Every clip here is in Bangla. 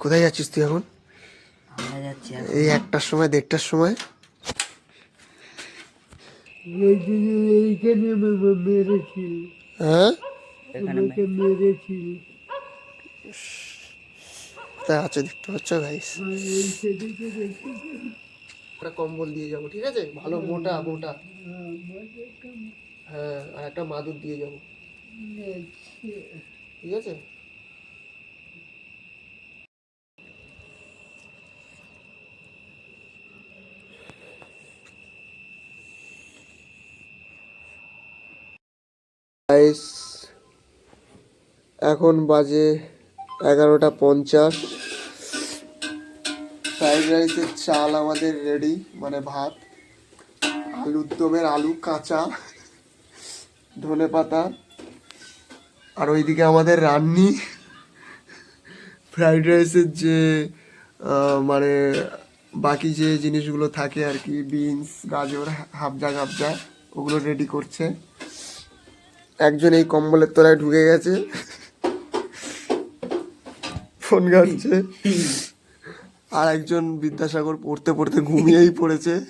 কোথায় যাচ্ছিস তুই এখন? আমরা যাচ্ছি এই একটার সময় দেড়টার সময়। এইখানে মেরেছিল হ্যাঁ? এখানে আমাকে মেরেছিল তা আছে দেখতে পাচ্ছ গাইস এই একটা কম্বল দিয়ে যাব ঠিক আছে? ভালো মোটা মোটা। হ্যাঁ আর একটা মাদুর দিয়ে যাব। ঠিক আছে? গাইস এখন বাজে এগারোটা পঞ্চাশ। ফ্রাইড রাইসের চাল আমাদের রেডি মানে ভাত। আলুর দমের আলু কাঁচা, ধনে পাতা। আর ওইদিকে আমাদের রান্নি। ফ্রাইড রাইসের যে মানে বাকি যে জিনিসগুলো থাকে আর কি বিনস গাজর হাবজা গাবজা ওগুলো রেডি করছে। একজন এই কম্বলের তলায় ঢুকে গেছে। ফোন ঘাটছে। আর একজন বিদ্যাসাগর পড়তে পড়তে ঘুমিয়েই পড়েছে।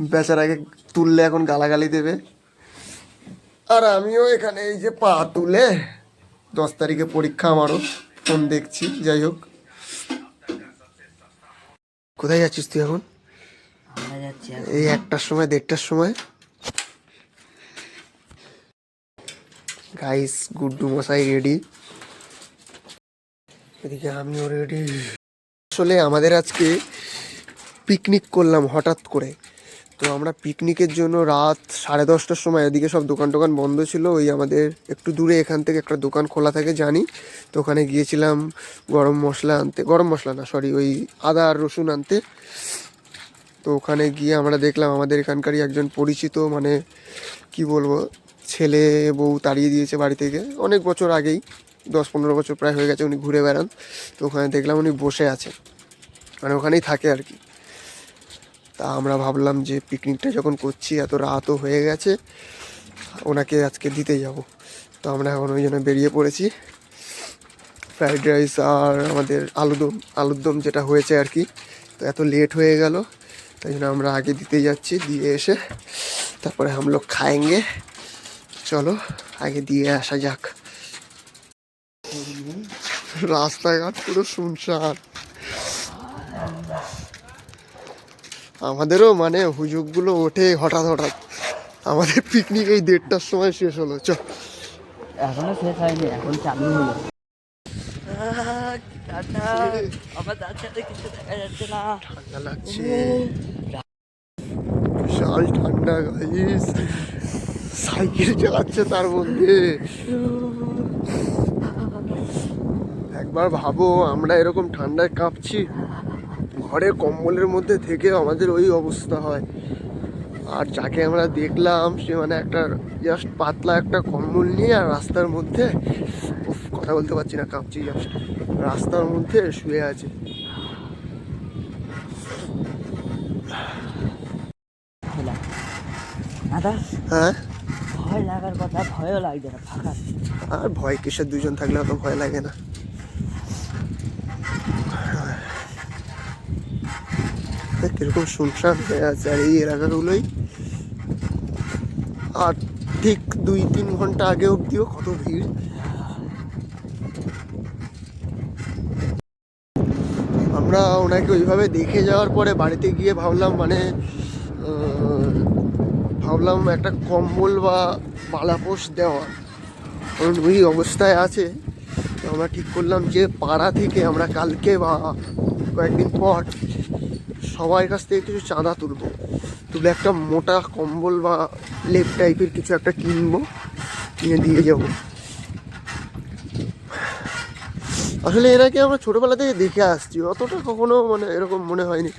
বেচারাকে তুললে এখন গালাগালি দেবে। আর আমিও এখানে এই যে পা তুলে দশ তারিখে পরীক্ষা আমারও। ফোন দেখছি যাই হোক। কোথায় যাচ্ছিস তুই এখন? এখন। এই একটার সময় দেড়টার সময়। গাইস গুড্ডু মশাই রেডি এদিকে আমিও রেডি আসলে আমাদের আজকে পিকনিক করলাম হঠাৎ করে। তো আমরা পিকনিকের জন্য রাত সাড়ে দশটার সময় এদিকে সব দোকান টোকান বন্ধ ছিল। ওই আমাদের একটু দূরে এখান থেকে একটা দোকান খোলা থাকে, জানি। তো ওখানে গিয়েছিলাম গরম মশলা আনতে। গরম মশলা না সরি ওই আদা আর রসুন আনতে। তো ওখানে গিয়ে আমরা দেখলাম আমাদের এখানকারই একজন পরিচিত মানে কি বলব ছেলে বউ তাড়িয়ে দিয়েছে বাড়ি থেকে। অনেক বছর আগেই, দশ পনেরো বছর প্রায় হয়ে গেছে উনি ঘুরে বেড়ান। তো ওখানে দেখলাম উনি বসে আছে মানে ওখানেই থাকে আর কি। তা আমরা ভাবলাম যে পিকনিকটা যখন করছি, এত রাতও হয়ে গেছে, ওনাকে আজকে দিতে যাব। তো আমরা এখন ওই জন্য বেরিয়ে পড়েছি। ফ্রাইড রাইস আর আমাদের আলুদম আলুরদম যেটা হয়েছে আর কি, তো এত লেট হয়ে গেল। তাই জন্য আমরা আগে দিতে যাচ্ছি, দিয়ে এসে তারপরে আমলো খায়েঙ্গে চলো আগে দিয়ে আসা যাক। রাস্তাঘাট পুরো শুনশান। আমাদেরও মানে হুজুগগুলো ওঠে হঠাৎ হঠাৎ। আমাদের পিকনিক এই দেড়টার সময় শেষ হলো চ। এখনও শেষ হয়নি এখন চালু হলো। ঠান্ডা। লাগছে। বিশাল ঠান্ডা গাইস সাইকেল চালাচ্ছে তার মধ্যে। একবার ভাবো আমরা এরকম ঠান্ডায় কাঁপছি ঘরে কম্বলের মধ্যে থেকে আমাদের ওই অবস্থা হয়। আর যাকে আমরা দেখলাম সে মানে একটা জাস্ট পাতলা একটা কম্বল নিয়ে আর রাস্তার মধ্যে উফ, কথা বলতে পারছি না কাঁপছি জাস্ট রাস্তার মধ্যে শুয়ে আছে। হ্যাঁ? ভয় লাগার কথা, ভয়ও লাগছে না, ফাঁকা আর ভয় কিসের? দুজন থাকলে অত ভয় লাগে না। কীরকম শুনশান হয়ে আছে। আর এই এলাকাগুলোই আর ঠিক দুই, তিন ঘণ্টা আগে অব্দিও কত ভিড়। আমরা ওনাকে ওইভাবে দেখে যাওয়ার পরে বাড়িতে গিয়ে ভাবলাম মানে ভাবলাম একটা কম্বল বা পালাপোষ দেওয়া। কারণ ওই অবস্থায় আছে। আমরা ঠিক করলাম যে পাড়া থেকে আমরা কালকে বা কয়েকদিন পর সবার কাছ থেকে কিছু চাঁদা তুলবো। তুলে একটা মোটা কম্বল বা লেপ টাইপের কিছু একটা কিনবো, কিনে দিয়ে যাব। আসলে এনাকে আমরা ছোটোবেলা থেকে দেখে আসছি। অতটা কখনো মানে এরকম মনে হয়নি।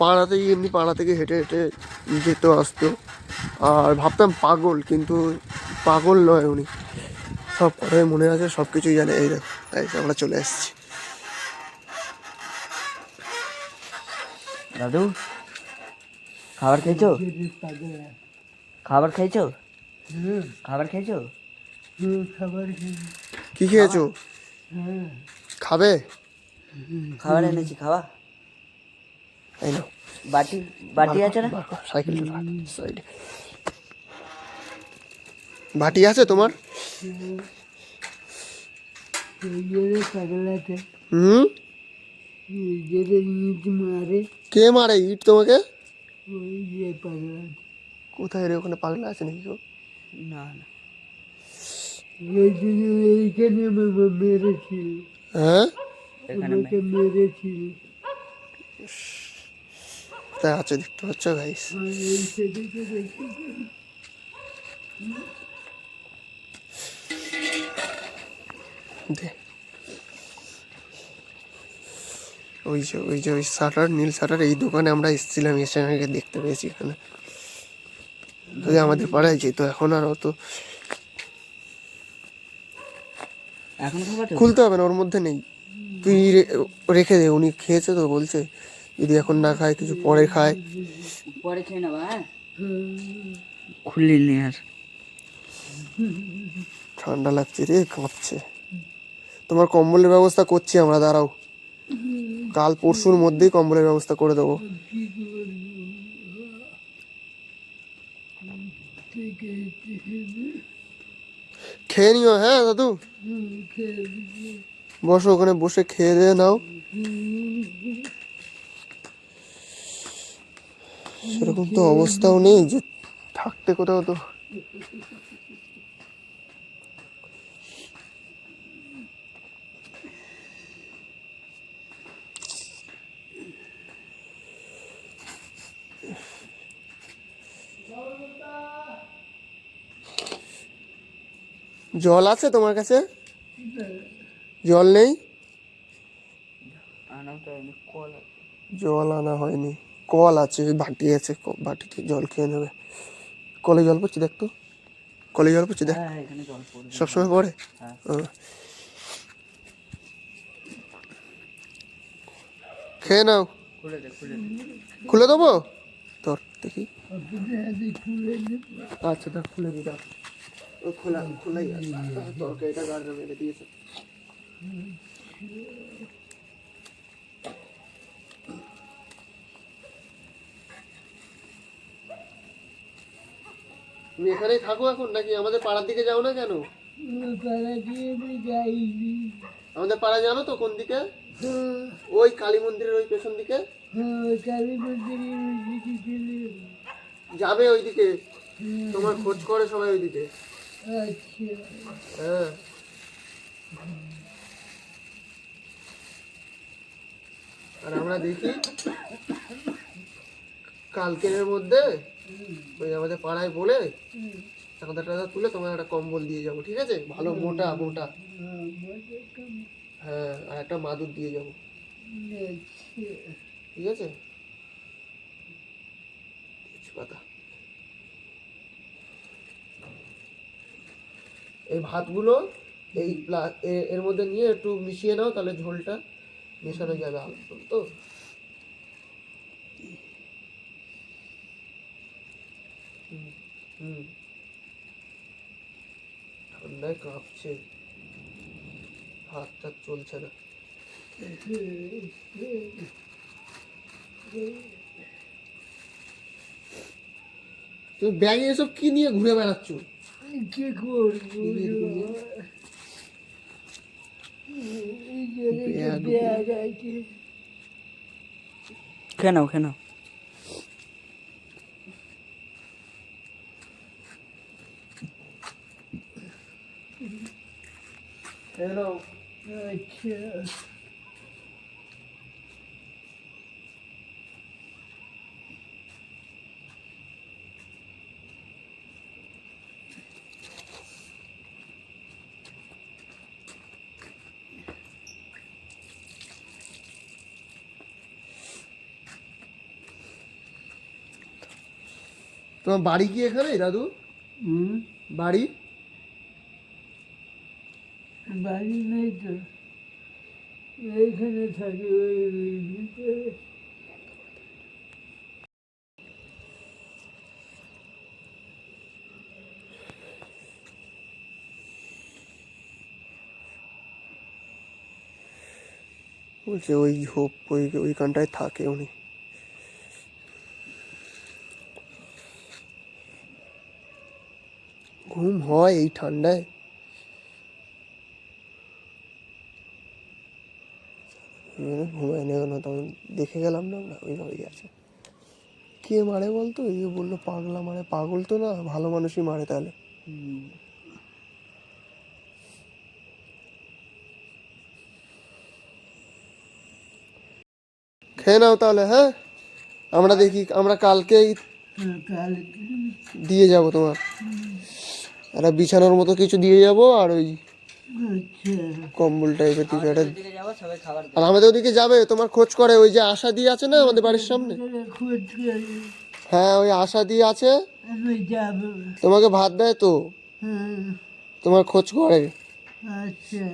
পাড়াতেই এমনি পাড়া থেকে হেঁটে হেঁটে যেত আসতো। আর ভাবতাম পাগল কিন্তু পাগল নয় উনি। সব কথাই মনে আছে সব কিছুই জানে। এই এই আমরা চলে এসেছি। দাদু খাবার খেয়েছো? খাবার খেয়েছো? খাবার খেয়েছো? খাবার কি খেয়েছো? খাবে? খাবার এনেছি খাওয়া এই নাও। বাটি বাটি আছে না? সাইকেলটা সাইডে বাটি আছে তোমার? হুম? যেটা ইট মারে কে মারে ইট তোমাকে? কোথায় রে ওখানে পাগলা আছে নাকি না না। এই জন্য এইখানে মেরেছিল। হ্যাঁ মেরেছিল কোথায় আছে দেখতে পাচ্ছ গাইস ওই যে ওই যে ওই শাটার নীল শাটার এই দোকানে আমরা এসেছিলাম এসে আগে দেখতে পেয়েছি এখানে। যদি আমাদের পাড়ায় যেত এখন আর অত এখন খুলতে হবে না ওর মধ্যে নেই। তুই রেখে দে উনি খেয়েছে তো বলছে। যদি এখন না খায় কিছু পরে খায়। পরে খেয়ে নেবা হ্যাঁ? খুলিনি আর। ঠান্ডা লাগছে রে কাঁপছে। তোমার কম্বলের ব্যবস্থা করছি আমরা দাঁড়াও। কাল পরশুর মধ্যেই কম্বলের ব্যবস্থা করে দেবো। খেয়ে নিও হ্যাঁ দাদু? বসো ওখানে বসে খেয়ে দিয়ে নাও। সেরকম তো অবস্থাও নেই যে থাকতে কোথাও তো। জল আছে তোমার কাছে? জল নেই। জল আনা হয়নি। কল আছে বাটি আছে বাটিতে জল খেয়ে নেবে। কলে জল পড়ছে দেখ তো। কলে জল পড়ছে দেখ। হ্যাঁ জল সবসময় পড়ে? হ্যাঁ। খেয়ে নাও। খুলে দেবো? তোর দেখি। আচ্ছা দেখ খুলে দি দাও ও খোলা খোলাই তরকারিটা গাড়ি মেরে দিয়েছে। তুমি এখানেই থাকো এখন নাকি আমাদের পাড়ার দিকে যাও না কেন? আমাদের পাড়া জানো তো কোন দিকে? ওই কালী মন্দিরের ওই পেছন দিকে। যাবে ওইদিকে। তোমার খোঁজ করে সবাই ওইদিকে। হ্যাঁ। আর আমরা দেখি কালকের মধ্যে ওই আমাদের পাড়ায় বলে চাঁদা টাদা তুলে তোমার একটা কম্বল দিয়ে যাব ঠিক আছে? ভালো মোটা মোটা। হ্যাঁ আর একটা মাদুর দিয়ে যাব। ঠিক আছে? তেজপাতা। এই ভাতগুলো এই এর মধ্যে নিয়ে একটু মিশিয়ে নাও তাহলে ঝোলটা মেশানো যাবে আলু তো। হুম, ঠান্ডায় কাঁপছে। হাত টাত চলছে না। তুমি ব্যাগে এসব কি নিয়ে ঘুরে বেড়াচ্ছ? কি করব এই জায়গায় ব্যাগ আছে খেয়ে নাও খেয়ে নাও হ্যালো আচ্ছা তোমার বাড়ি কি এখানে দাদু? হুম? বাড়ি? বাড়ি নেই তো। এইখানে থাকি ওই ভিতরে বলছে ওই হোপ ওই, ওইখানটায় থাকে উনি। ঘুম হয় এই ঠান্ডায় মানে না তখন দেখে গেলাম না, আমরা ওইভাবেই আছে কে মারে বলতো? এই যে বলল, পাগলা মারে। পাগল তো না, ভালো মানুষই মারে তাহলে। খেয়ে নাও তাহলে হ্যাঁ? আমরা দেখি, আমরা কালকেই কালকে দিয়ে যাব তোমার। একটা বিছানার মতো কিছু দিয়ে যাব, আর ওই কম্বল টাইপের কিছু একটা আর আমাদের ওদিকে যাবে তোমার খোঁজ করে ওই যে আশা দিয়ে আছে না আমাদের বাড়ির সামনে? হ্যাঁ ওই আশা দিয়ে আছে। তোমাকে ভাত দেয় তো? তোমার খোঁজ করে। আচ্ছা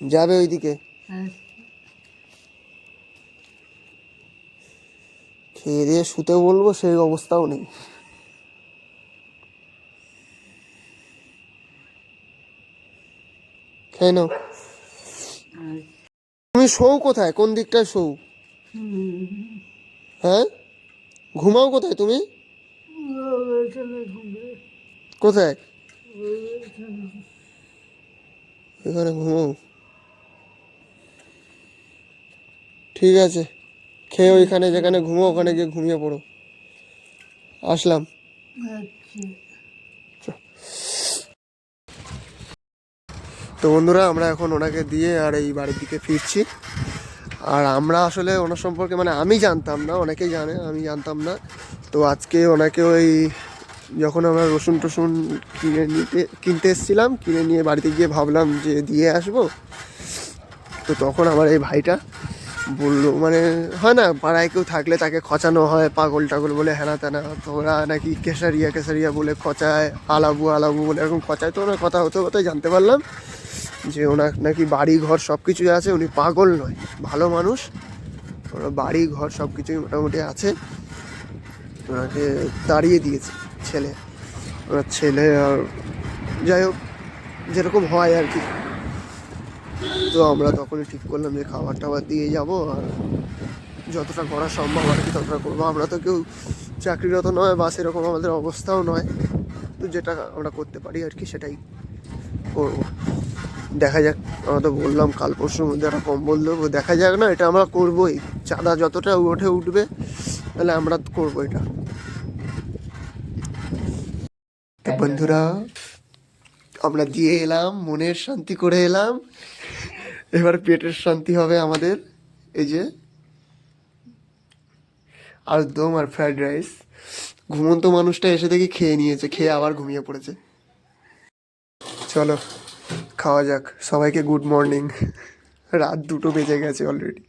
যাবে ওইদিকে। আচ্ছা খেয়ে দিয়ে শুতে বলব সেই অবস্থাও নেই। খেয়ে নাও। তুমি শোও কোথায়? কোন দিকটায় শোও? হ্যাঁ? ঘুমাও কোথায় তুমি? কোথায়? এখানে ঘুমাও। ঠিক আছে। খেয়ে ওইখানে যেখানে ঘুমো ওখানে গিয়ে ঘুমিয়ে পড়ো। আসলাম। আচ্ছা। তো বন্ধুরা, আমরা এখন ওনাকে দিয়ে আর এই বাড়ির দিকে ফিরছি। আর আমরা আসলে ওনার সম্পর্কে মানে আমি জানতাম না, অনেকেই জানে, আমি জানতাম না। তো আজকে ওনাকে ওই যখন আমরা রসুন টসুন কিনে নিতে, কিনতে এসেছিলাম, কিনে নিয়ে বাড়িতে গিয়ে ভাবলাম যে দিয়ে আসব। তো তখন আমার এই ভাইটা বলল মানে হয় না, পাড়ায় কেউ থাকলে তাকে খচানো হয়, পাগল টাগল বলে হেনা তেনা তো ওরা নাকি কেসারিয়া কেসারিয়া বলে খচায়, আলাবু আলাবু বলে, এরকম খচায় তো ওনার কথা হতে হতে জানতে পারলাম। যে ওনার নাকি বাড়ি ঘর সব কিছুই আছে, উনি পাগল নয়, ভালো মানুষ। ওনার বাড়ি ঘর সব কিছুই মোটামুটি আছে। ওনাকে দাঁড়িয়ে দিয়েছে ছেলে। ওনার ছেলে আর যাই হোক, যেরকম হয় আর কি। তো আমরা তখনই ঠিক করলাম যে খাবার টাবার দিয়ে যাব আর যতটা করা সম্ভব আর কি ততটা করব। আমরা তো কেউ চাকরিরত নয় বা সেরকম আমাদের অবস্থাও নয়। তো যেটা আমরা করতে পারি আর কি, সেটাই করব। দেখা যাক আমরা তো বললাম কাল পরশুর মধ্যে একটা কম্বল দেবো। দেখা যাক না এটা আমরা করবোই। চাঁদা যতটা উঠে উঠবে তাহলে আমরা করব এটা। তো বন্ধুরা আমরা দিয়ে এলাম মনের শান্তি করে এলাম। এবার পেটের শান্তি হবে আমাদের। এই যে আলুরদম আর ফ্রাইড রাইস। ঘুমন্ত মানুষটা এসে দেখি খেয়ে নিয়েছে খেয়ে আবার ঘুমিয়ে পড়েছে। চলো। খাওয়া যাক। সবাইকে গুড মর্নিং রাত দুটো বেজে গেছে অলরেডি